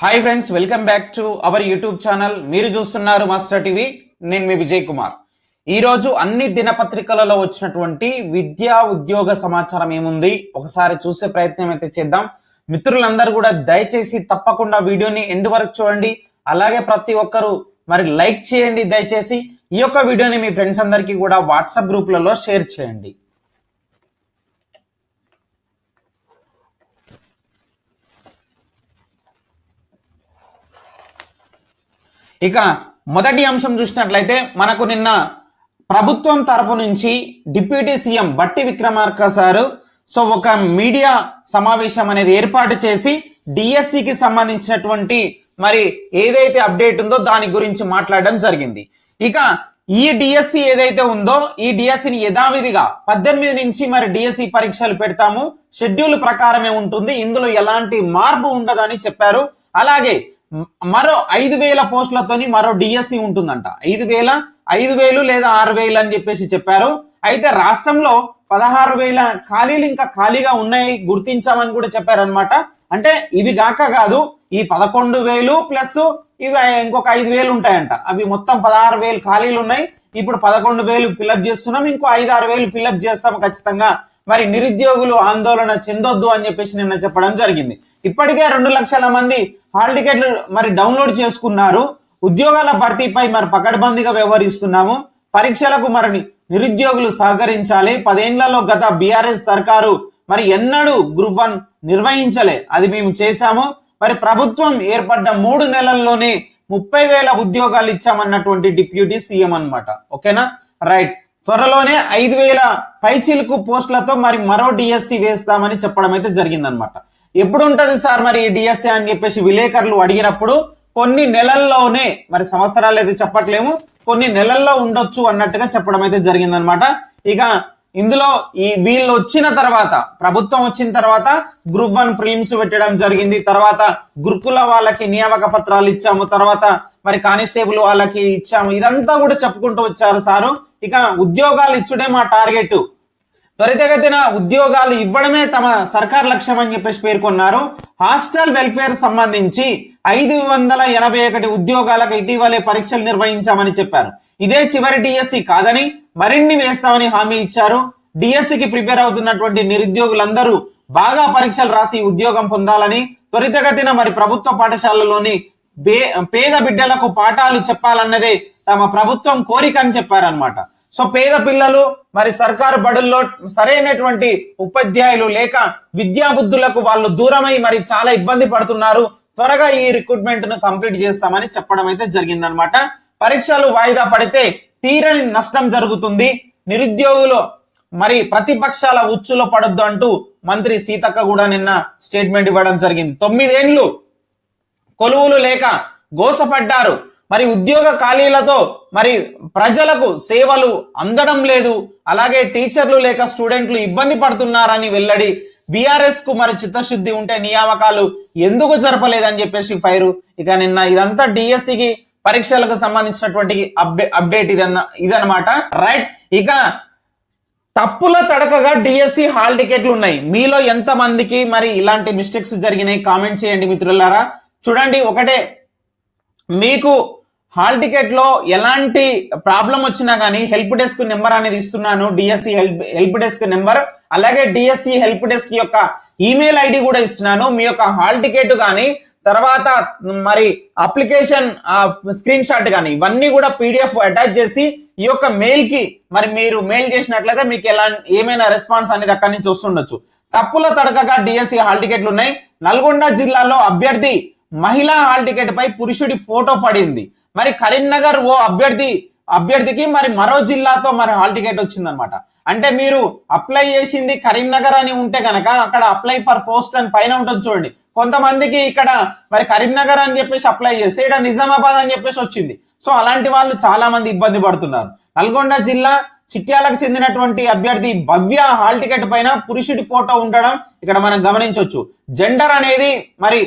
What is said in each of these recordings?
Hi friends welcome back to our YouTube channel మీరు చూస్తున్నారు master TV నేను మీ విజయ్ కుమార్ ఈరోజు అన్ని దినపత్రికలలో వచ్చినటువంటి విద్యా ఉద్యోగ సమాచారం ఏముంది ఒకసారి చూసే ప్రయత్నం అయితే చేద్దాం. మిత్రులందరూ కూడా దయచేసి తప్పకుండా వీడియోని ఎండ్ వరకు చూడండి. అలాగే ప్రతి ఒక్కరు మరి లైక్ చేయండి దయచేసి. ఈ యొక్క వీడియోని మీ ఫ్రెండ్స్ అందరికీ కూడా వాట్సాప్ గ్రూప్లలో షేర్ చేయండి. ఇక మొదటి అంశం చూసినట్లయితే మనకు నిన్న ప్రభుత్వం తరపు నుంచి deputy CM Bhatti Vikramarka sir so ఒక మీడియా సమావేశం అనేది ఏర్పాటు చేసి డిఎస్సికి సంబంధించినటువంటి మరి ఏదైతే అప్డేట్ ఉందో దాని గురించి మాట్లాడడం జరిగింది. ఇక ఈ డిఎస్సి ఏదైతే ఉందో ఈ డిఎస్సిని యథావిధిగా పద్దెనిమిది నుంచి మరి డిఎస్సి పరీక్షలు పెడతాము. షెడ్యూల్ ప్రకారమే ఉంటుంది. ఇందులో ఎలాంటి మార్పు ఉండదని చెప్పారు. అలాగే మరో ఐదు వేల పోస్టులతోని మరో డిఎస్సి ఉంటుందంట. ఐదు వేల ఐదు వేలు లేదా ఆరు వేలు అని చెప్పేసి చెప్పారు. అయితే రాష్ట్రంలో పదహారు వేల ఖాళీలు ఇంకా ఖాళీగా ఉన్నాయి గుర్తించామని కూడా చెప్పారనమాట అంటే ఇవి గాక కాదు ఈ పదకొండు వేలు ప్లస్ ఇవి ఇంకొక ఐదు వేలు ఉంటాయంట. అవి మొత్తం పదహారు వేలు ఖాళీలు ఉన్నాయి. ఇప్పుడు పదకొండు వేలు ఫిలప్ చేస్తున్నాం ఇంకో ఐదు ఆరు వేలు ఫిలప్ చేస్తాం ఖచ్చితంగా. మరి నిరుద్యోగులు ఆందోళన చెందొద్దు అని చెప్పేసి నిన్న చెప్పడం జరిగింది. ఇప్పటికే రెండు లక్షల మంది హాల్ టికెట్లు మరి డౌన్లోడ్ చేసుకున్నారు. ఉద్యోగాల భర్తీపై మరి పకడ్బందీగా వ్యవహరిస్తున్నాము. పరీక్షలకు మరి నిరుద్యోగులు సహకరించాలి. పదేళ్ళలో గత బీఆర్ఎస్ సర్కారు మరి ఎన్నడూ గ్రూప్ వన్ నిర్వహించలే. అది మేము చేశాము. మరి ప్రభుత్వం ఏర్పడ్డ మూడు నెలల్లోనే ముప్పై వేల ఉద్యోగాలు ఇచ్చామన్నటువంటి డిప్యూటీ సీఎం అన్నమాట. ఓకేనా? రైట్. త్వరలోనే ఐదు వేల పైచిలుకు పోస్టులతో మరి మరో డిఎస్సి వేస్తామని చెప్పడం అయితే జరిగిందనమాట ఎప్పుడు ఉంటది సార్ మరి ఈ డిఎస్సి అని చెప్పేసి విలేకరులు అడిగినప్పుడు కొన్ని నెలల్లోనే మరి సంవత్సరాలు అయితే చెప్పట్లేము కొన్ని నెలల్లో ఉండొచ్చు అన్నట్టుగా చెప్పడం అయితే జరిగిందనమాట ఇక ఇందులో ఈ వీళ్ళు వచ్చిన తర్వాత ప్రభుత్వం వచ్చిన తర్వాత గ్రూప్ వన్ ప్రిలిమ్స్ పెట్టడం జరిగింది తర్వాత గురుకుల వాళ్ళకి నియామక పత్రాలు ఇచ్చాము తర్వాత మరి కానిస్టేబుల్ వాళ్ళకి ఇచ్చాము ఇదంతా కూడా చెప్పుకుంటూ వచ్చారు సారు. ఇక ఉద్యోగాలు ఇచ్చుడే మా టార్గెట్. త్వరితగతిన ఉద్యోగాలు ఇవ్వడమే తమ సర్కార్ లక్ష్యం అని చెప్పేసి పేర్కొన్నారు. హాస్టల్ వెల్ఫేర్ సంబంధించి ఐదు వందల ఎనభై ఒకటి ఉద్యోగాలకు ఇటీవలే పరీక్షలు నిర్వహించామని చెప్పారు. ఇదే చివరి డిఎస్సి కాదని మరిన్ని వేస్తామని హామీ ఇచ్చారు. డిఎస్సికి ప్రిపేర్ అవుతున్నటువంటి నిరుద్యోగులందరూ బాగా పరీక్షలు రాసి ఉద్యోగం పొందాలని త్వరితగతిన మరి ప్రభుత్వ పాఠశాలలోని పేద బిడ్డలకు పాఠాలు చెప్పాలన్నదే తమ ప్రభుత్వం కోరిక అని చెప్పారనమాట సో పేద పిల్లలు మరి సర్కారు బడుల్లో సరైనటువంటి ఉపాధ్యాయులు లేక విద్యాబుద్ధులకు వాళ్ళు దూరమై మరి చాలా ఇబ్బంది పడుతున్నారు. త్వరగా ఈ రిక్రూట్మెంట్ను కంప్లీట్ చేస్తామని చెప్పడం అయితే జరిగిందనమాట. పరీక్షలు వాయిదా పడితే తీరని నష్టం జరుగుతుంది. నిరుద్యోగులు మరి ప్రతిపక్షాల ఉచ్చులో పడొద్దు అంటూ మంత్రి సీతక్క కూడా నిన్న స్టేట్మెంట్ ఇవ్వడం జరిగింది. తొమ్మిదేండ్లు కొలువులు లేక గోసపడ్డారు. మరి ఉద్యోగ ఖాళీలతో మరి ప్రజలకు సేవలు అందడం లేదు అలాగే టీచర్లు లేక స్టూడెంట్లు ఇబ్బంది పడుతున్నారని వెల్లడి బీఆర్ఎస్కు మరి చిత్తశుద్ధి ఉంటే నియామకాలు ఎందుకు జరపలేదని చెప్పేసి ఫైరు. ఇక నిన్న ఇదంతా డిఎస్సికి పరీక్షలకు సంబంధించినటువంటి అప్డే అప్డేట్ ఇదన్న ఇదన్నమాట. రైట్ ఇక తప్పుల తడకగా డిఎస్సి హాల్ టికెట్లు ఉన్నాయి. మీలో ఎంత మందికి మరి ఇలాంటి మిస్టేక్స్ జరిగినాయి కామెంట్ చేయండి మిత్రులారా. చూడండి ఒకటే మీకు హాల్ టికెట్లో ఎలాంటి ప్రాబ్లం వచ్చినా కానీ హెల్ప్ డెస్క్ నెంబర్ అనేది ఇస్తున్నాను. DSC help help desk number. అలాగే డిఎస్సి హెల్ప్ డెస్క్ యొక్క ఈమెయిల్ ఐడి కూడా ఇస్తున్నాను. మీ యొక్క హాల్ టికెట్ కానీ తర్వాత మరి అప్లికేషన్ స్క్రీన్ షాట్ కానీ ఇవన్నీ కూడా పీడిఎఫ్ అటాచ్ చేసి ఈ యొక్క మెయిల్కి మరి మీరు మెయిల్ చేసినట్లయితే మీకు ఎలా ఏమైనా రెస్పాన్స్ అనేది అక్కడి నుంచి వస్తుండొచ్చు. తప్పుల తడకగా డిఎస్సి హాల్ టికెట్లు ఉన్నాయి. నల్గొండ జిల్లాలో అభ్యర్థి మహిళా హాల్ టికెట్ పై పురుషుడి ఫోటో పడింది. మరి కరీంనగర్ ఓ అభ్యర్థి అభ్యర్థికి మరి మరో జిల్లాతో మరి హాల్ టికెట్ వచ్చిందనమాట అంటే మీరు అప్లై చేసింది కరీంనగర్ అని ఉంటే కనుక అక్కడ అప్లై ఫర్ పోస్ట్ అని పైన ఉంటుంది చూడండి. కొంతమందికి ఇక్కడ మరి కరీంనగర్ అని చెప్పేసి అప్లై చేస్తే ఇక్కడ నిజామాబాద్ అని చెప్పేసి వచ్చింది. సో అలాంటి వాళ్ళు చాలా మంది ఇబ్బంది పడుతున్నారు. నల్గొండ జిల్లా చిట్యాలకు చెందినటువంటి అభ్యర్థి భవ్య హాల్ టికెట్ పైన పురుషుడి ఫోటో ఉండడం ఇక్కడ మనం గమనించవచ్చు జెండర్ అనేది మరి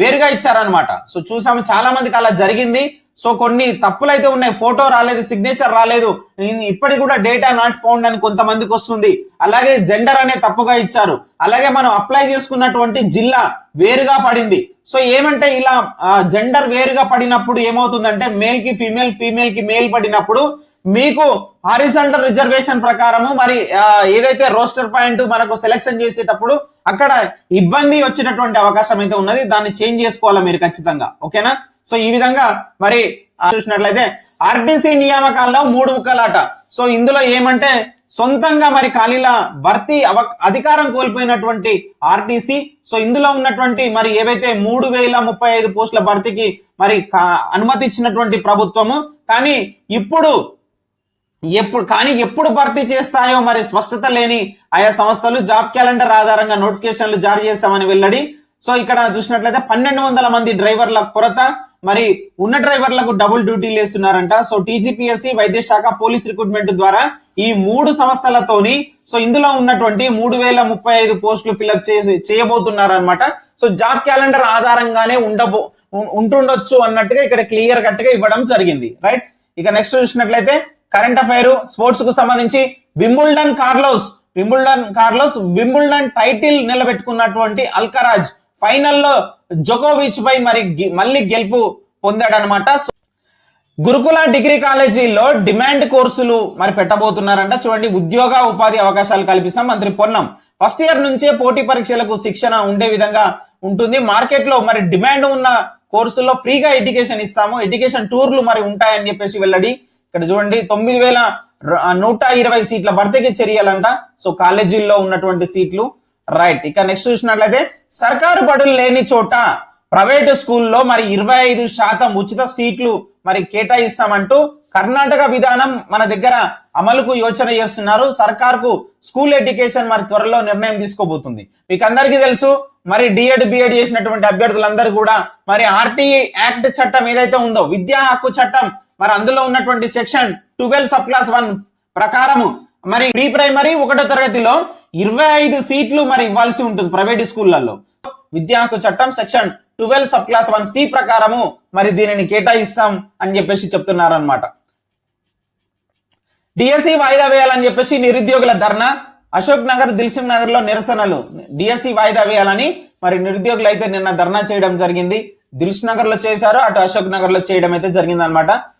వేరుగా ఇచ్చారనమాట సో చూసాము చాలా మందికి అలా జరిగింది. సో కొన్ని తప్పులు అయితే ఉన్నాయి. ఫోటో రాలేదు సిగ్నేచర్ రాలేదు. ఇప్పటికి కూడా డేటా నాట్ ఫౌండ్ అని కొంతమందికి వస్తుంది. అలాగే జెండర్ అనే తప్పుగా ఇచ్చారు. అలాగే మనం అప్లై చేసుకున్నటువంటి జిల్లా వేరుగా పడింది. సో ఏమంటే ఇలా జెండర్ వేరుగా పడినప్పుడు ఏమవుతుందంటే మేల్కి ఫీమేల్ ఫీమేల్కి మేల్ పడినప్పుడు మీకు హారిసంటల్ రిజర్వేషన్ ప్రకారము మరి ఏదైతే రోస్టర్ పాయింట్ మనకు సెలెక్షన్ చేసేటప్పుడు అక్కడ ఇబ్బంది వచ్చినటువంటి అవకాశం అయితే ఉన్నది. దాన్ని చేంజ్ చేసుకోవాలి మీరు ఖచ్చితంగా. ఓకేనా? సో ఈ విధంగా మరి చూసినట్లయితే ఆర్టీసీ నియామకాల్లో మూడు ముక్కలాట. సో ఇందులో ఏమంటే సొంతంగా మరి ఖాళీల భర్తీ అవ అధికారం కోల్పోయినటువంటి ఆర్టీసీ. సో ఇందులో ఉన్నటువంటి మరి ఏవైతే మూడు వేల ముప్పై ఐదు పోస్టుల భర్తీకి మరి కా- అనుమతి ఇచ్చినటువంటి ప్రభుత్వము. కానీ ఇప్పుడు ఎప్పుడు కానీ ఎప్పుడు భర్తీ చేస్తాయో మరి స్పష్టత లేని ఆయా సంస్థలు జాబ్ క్యాలెండర్ ఆధారంగా నోటిఫికేషన్లు జారీ చేశామని వెల్లడి. సో ఇక్కడ చూసినట్లయితే పన్నెండు వందల మంది డ్రైవర్ల కొరత మరి ఉన్న డ్రైవర్లకు డబుల్ డ్యూటీలు వేస్తున్నారంట సో టీజీపీఎస్సీ వైద్య శాఖ పోలీస్ రిక్రూట్మెంట్ ద్వారా ఈ మూడు సంస్థలతోని సో ఇందులో ఉన్నటువంటి మూడు వేల ముప్పై ఐదు పోస్టులు ఫిల్అప్ చేసి చేయబోతున్నారన్నమాట. సో జాబ్ క్యాలెండర్ ఆధారంగానే ఉండబో ఉంటుండొచ్చు అన్నట్టుగా ఇక్కడ క్లియర్ కట్గా ఇవ్వడం జరిగింది. రైట్? ఇక నెక్స్ట్ చూసినట్లయితే కరెంట్ అఫైర్ స్పోర్ట్స్కు సంబంధించి Wimbledon Carlos Wimbledon Carlos Wimbledon title నిలబెట్టుకున్నటువంటి Alcaraz. ఫైనల్లో జోకోవిచ్ పై మరి గె- మళ్ళీ గెలుపు పొందాడనమాట. గురుకుల డిగ్రీ కాలేజీలో డిమాండ్ కోర్సులు మరి పెట్టబోతున్నారంట. చూడండి ఉద్యోగ ఉపాధి అవకాశాలు కల్పిస్తాం మంత్రి పొన్నం. ఫస్ట్ ఇయర్ నుంచే పోటీ పరీక్షలకు శిక్షణ ఉండే విధంగా ఉంటుంది. మార్కెట్లో మరి డిమాండ్ ఉన్న కోర్సుల్లో ఫ్రీగా ఎడ్యుకేషన్ ఇస్తాము. ఎడ్యుకేషన్ టూర్లు మరి ఉంటాయని చెప్పేసి వెల్లడి ఇక్కడ చూడండి తొమ్మిది వేల నూట ఇరవై సీట్ల భర్తీకి చర్యలంట. సో కాలేజీల్లో ఉన్నటువంటి సీట్లు రైట్. ఇక నెక్స్ట్ చూసినట్లయితే సర్కారు బడులు లేని చోట ప్రైవేటు స్కూల్లో మరి ఇరవై ఐదు శాతం ఉచిత సీట్లు మరి కేటాయిస్తామంటూ కర్ణాటక విధానం మన దగ్గర అమలుకు యోచన చేస్తున్నారు. సర్కార్కు స్కూల్ ఎడ్యుకేషన్ మరి త్వరలో నిర్ణయం తీసుకోబోతుంది. మీకు అందరికీ తెలుసు మరి డిఎడ్ బిఎడ్ చేసినటువంటి అభ్యర్థులందరూ కూడా మరి ఆర్టీఈ యాక్ట్ చట్టం ఏదైతే ఉందో విద్యా హక్కు చట్టం మరి అందులో ఉన్నటువంటి section twelve sub clause one ప్రకారము. మరి ప్రీ ప్రైమరీ ఒకటో తరగతిలో ఇరవై ఐదు సీట్లు మరి ఇవ్వాల్సి ఉంటుంది ప్రైవేట్ స్కూళ్ళలో విద్యా హక్కు చట్టం section twelve sub clause one C ప్రకారము మరి దీనిని కేటాయిస్తాం అని చెప్పేసి చెప్తున్నారనమాట డిఎస్సి వాయిదా వేయాలని చెప్పేసి నిరుద్యోగుల ధర్నా అశోక్ నగర్ దిల్సుఖ్ నగర్లో నిరసనలు. డిఎస్సి వాయిదా వేయాలని మరి నిరుద్యోగులు అయితే నిన్న ధర్నా చేయడం జరిగింది. దిల్సుఖ్ నగర్లో చేశారు అటు అశోక్ నగర్లో చేయడం అయితే జరిగింది అనమాట